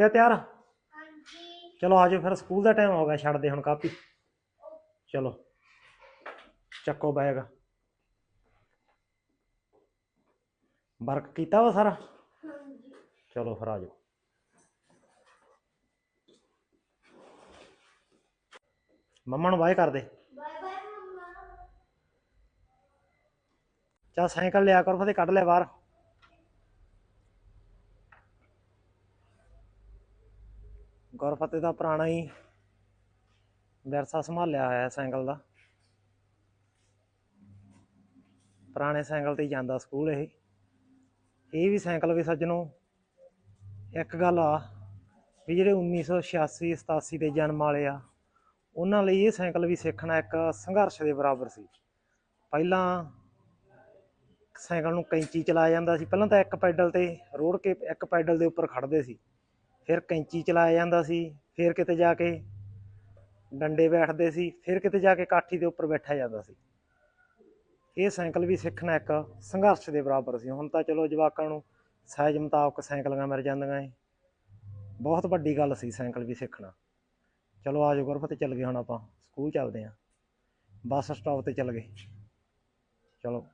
ਇਹ ਤਿਆਰ ਹਾਂਜੀ। ਚਲੋ ਆਜੋ ਫਿਰ ਸਕੂਲ ਦਾ ਟਾਈਮ ਹੋ ਗਿਆ ਛੱਡ ਦੇ ਹੁਣ ਕਾਪੀ। ਚਲੋ। ਚੱਕੋ ਬੈਗ ਵਰਕ ਕੀਤਾ ਵਾ ਸਾਰਾ? ਹਾਂਜੀ। ਚਲੋ ਫਿਰ ਆਜੋ ਮੰਮਾ ਨੂੰ ਬਾਏ ਕਰ ਦੇ। ਬਾਏ ਬਾਏ ਮੰਮਾ। ਚਾ ਸਾਈਕਲ ਲਿਆ ਕਰ ਫਤੇ ਕੱਢ ਲੈ ਬਾਹਰ। ਗੁਰਫਤਿਹ ਦਾ ਪੁਰਾਣਾ ਹੀ ਵਿਰਸਾ ਸੰਭਾਲਿਆ ਹੋਇਆ ਸਾਈਕਲ ਦਾ। ਪੁਰਾਣੇ ਸਾਈਕਲ ਤੇ ਜਾਂਦਾ ਸਕੂਲ ਇਹ। ਇਹ ਵੀ ਸਾਈਕਲ ਵੀ ਸੱਜਣੋ, ਇੱਕ ਗੱਲ ਆ ਵੀ ਜਿਹੜੇ 1986 87 ਦੇ ਜਨਮ ਵਾਲੇ ਆ, ਉਹਨਾਂ ਲਈ ਇਹ ਸਾਈਕਲ ਵੀ ਸਿੱਖਣਾ ਇੱਕ ਸੰਘਰਸ਼ ਦੇ ਬਰਾਬਰ ਸੀ। ਪਹਿਲਾਂ ਸਾਈਕਲ ਨੂੰ ਕੈਂਚੀ ਚਲਾਇਆ ਜਾਂਦਾ ਸੀ। ਪਹਿਲਾਂ ਤਾਂ ਇੱਕ ਪੈਡਲ ਤੇ ਰੋੜ ਕੇ ਇੱਕ ਪੈਡਲ ਦੇ ਉੱਪਰ ਖੜਦੇ ਸੀ। ਫਿਰ ਕੈਂਚੀ ਚਲਾਇਆ ਜਾਂਦਾ ਸੀ, ਫਿਰ ਕਿਤੇ ਜਾ ਕੇ ਡੰਡੇ ਬੈਠਦੇ ਸੀ, ਫਿਰ ਕਿਤੇ ਜਾ ਕੇ ਕਾਠੀ ਦੇ ਉੱਪਰ ਬੈਠਿਆ ਜਾਂਦਾ ਸੀ। ਇਹ ਸਾਈਕਲ ਵੀ ਸਿੱਖਣਾ ਇੱਕ ਸੰਘਰਸ਼ ਦੇ ਬਰਾਬਰ ਸੀ। ਹੁਣ ਤਾਂ ਚਲੋ ਜਵਾਕਾਂ ਨੂੰ ਸਾਈਜ਼ ਮੁਤਾਬਕ ਸਾਈਕਲਾਂ ਮਿਲ ਜਾਂਦੀਆਂ ਏ। ਬਹੁਤ ਵੱਡੀ ਗੱਲ ਸੀ ਸਾਈਕਲ ਵੀ ਸਿੱਖਣਾ। ਚਲੋ ਆਜੋ ਗੁਰਫਤ ਚੱਲ ਗਏ ਹੁਣ ਆਪਾਂ। ਸਕੂਲ ਚੱਲਦੇ ਆਂ। ਬੱਸ ਸਟਾਪ ਤੇ ਚੱਲ ਗਏ। ਚਲੋ।